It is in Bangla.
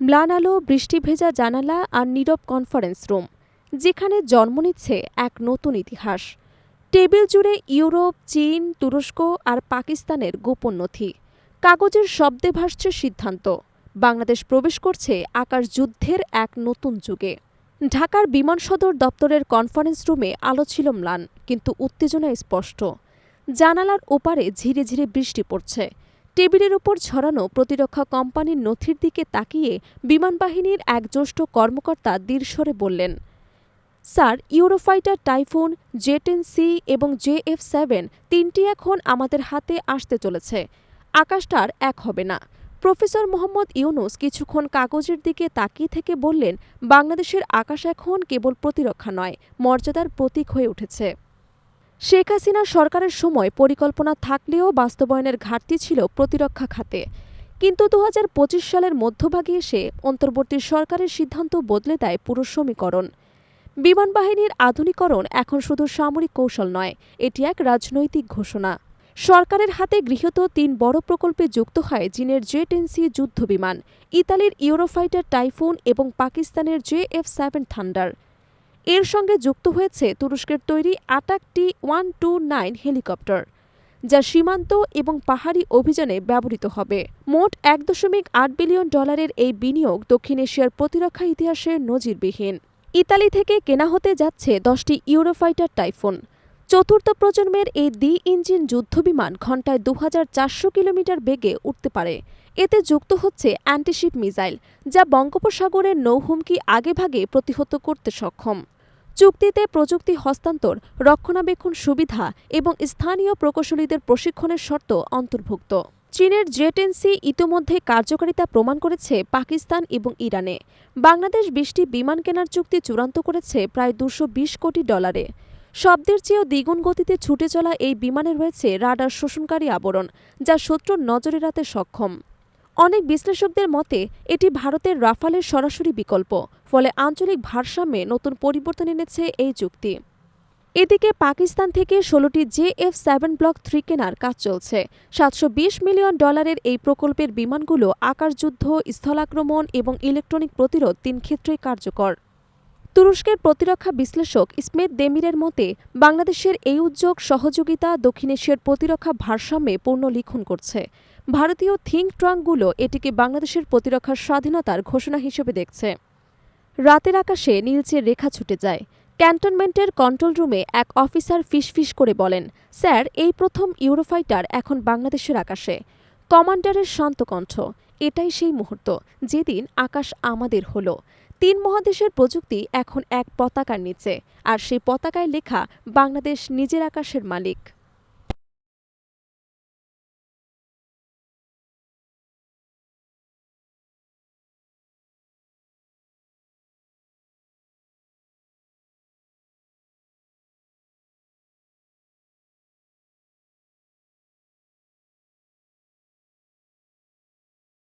ম্লান আলো বৃষ্টি ভেজা জানালা আর নীরব কনফারেন্স রুম যেখানে জন্ম নিচ্ছে এক নতুন ইতিহাস। টেবিল জুড়ে ইউরোপ, চীন, তুরস্ক আর পাকিস্তানের গোপন নথি, কাগজের শব্দে ভাসছে সিদ্ধান্ত। বাংলাদেশ প্রবেশ করছে আকাশ যুদ্ধের এক নতুন যুগে। ঢাকার বিমান সদর দপ্তরের কনফারেন্স রুমে আলো ছিল ম্লান, কিন্তু উত্তেজনা স্পষ্ট। জানালার ওপারে ঝিরে ঝিরে বৃষ্টি পড়ছে। টেবিলের উপর ছড়ানো প্রতিরক্ষা কোম্পানির নথির দিকে তাকিয়ে বিমানবাহিনীর এক জ্যেষ্ঠ কর্মকর্তা দীর্ঘস্বরে বললেন, sir, Eurofighter Typhoon J ten C এবং জে এফ সেভেন তিনটি এখন আমাদের হাতে আসতে চলেছে। আকাশটার এক হবে না। প্রফেসর মোহাম্মদ ইউনুস কিছুক্ষণ কাগজের দিকে তাকিয়ে থেকে বললেন, বাংলাদেশের আকাশ এখন কেবল প্রতিরক্ষা নয়, মর্যাদার প্রতীক হয়ে উঠেছে। শেখ হাসিনার সরকারের সময় পরিকল্পনা থাকলেও বাস্তবায়নের ঘাটতি ছিল প্রতিরক্ষা খাতে। কিন্তু দু হাজার পঁচিশ সালের মধ্যভাগে এসে অন্তর্বর্তী সরকারের সিদ্ধান্ত বদলে দেয় পুরো সমীকরণ। বিমান বাহিনীর আধুনিকরণ এখন শুধু সামরিক কৌশল নয়, এটি এক রাজনৈতিক ঘোষণা। সরকারের হাতে গৃহীত তিন বড় প্রকল্পে যুক্ত হয় চীনের জে টেনসি যুদ্ধবিমান, ইতালির ইউরোফাইটার টাইফুন এবং পাকিস্তানের জে এফ সেভেন থান্ডার। এর সঙ্গে যুক্ত হয়েছে তুরস্কের তৈরি attack T one two nine helicopter, যা সীমান্ত এবং পাহাড়ি অভিযানে ব্যবহৃত হবে। মোট এক দশমিক আট বিলিয়ন ডলারের এই বিনিয়োগ দক্ষিণ এশিয়ার প্রতিরক্ষা ইতিহাসে নজিরবিহীন। ইতালি থেকে কেনা হতে যাচ্ছে দশটি ইউরোফাইটার টাইফুন চতুর্থ প্রজন্মের এই দ্বি ইঞ্জিন যুদ্ধবিমান ঘণ্টায় দু হাজার চারশো কিলোমিটার বেগে উঠতে পারে। এতে যুক্ত হচ্ছে অ্যান্টিশিপ মিসাইল, যা বঙ্গোপসাগরের নৌহুমকি আগেভাগে প্রতিহত করতে সক্ষম। চুক্তিতে প্রযুক্তি হস্তান্তর, রক্ষণাবেক্ষণ সুবিধা এবং স্থানীয় প্রকৌশলীদের প্রশিক্ষণের শর্ত অন্তর্ভুক্ত। চীনের জেটেন্সি ইতোমধ্যে কার্যকারিতা প্রমাণ করেছে পাকিস্তান এবং ইরানে। বাংলাদেশ বিশটি বিমান কেনার চুক্তি চূড়ান্ত করেছে প্রায় দুশো কোটি ডলারে। শব্দের চেয়েও দ্বিগুণ গতিতে ছুটে চলা এই বিমানে রয়েছে রাডার শোষণকারী আবরণ, যা শত্রুর নজরে এড়াতে সক্ষম। অনেক বিশ্লেষকদের মতে, এটি ভারতের রাফালের সরাসরি বিকল্প, ফলে আঞ্চলিক ভারসাম্যে নতুন পরিবর্তন এনেছে এই চুক্তি। এদিকে পাকিস্তান থেকে ষোলোটি J F seven block three কেনার কাজ চলছে। সাতশো বিশ মিলিয়ন ডলারের এই প্রকল্পের বিমানগুলো আকাশযুদ্ধ স্থলাক্রমণ এবং ইলেকট্রনিক প্রতিরোধ তিন ক্ষেত্রেই কার্যকর। তুরস্কের প্রতিরক্ষা বিশ্লেষক ইসমেত দেমিরের মতে, বাংলাদেশের এই উদ্যোগ সহযোগিতা, দক্ষিণ এশিয়ার প্রতিরক্ষা ভারসাম্যে পূর্ণ লিখন করছে। ভারতীয় থিঙ্ক ট্রাঙ্কগুলো এটিকে বাংলাদেশের প্রতিরক্ষার স্বাধীনতার ঘোষণা হিসেবে দেখছে। রাতের আকাশে নীলচে রেখা ছুটে যায়। ক্যান্টনমেন্টের কন্ট্রোল রুমে এক অফিসার ফিসফিস করে বলেন, স্যার, এই প্রথম ইউরোফাইটার এখন বাংলাদেশের আকাশে। কমান্ডারের শান্ত কণ্ঠ। এটাই সেই মুহূর্ত। যেদিন আকাশ আমাদের হলো। তিন মহাদেশের প্রযুক্তি এখন এক পতাকার নিচে, আর সেই পতাকায় লেখা বাংলাদেশ নিজের আকাশের মালিক।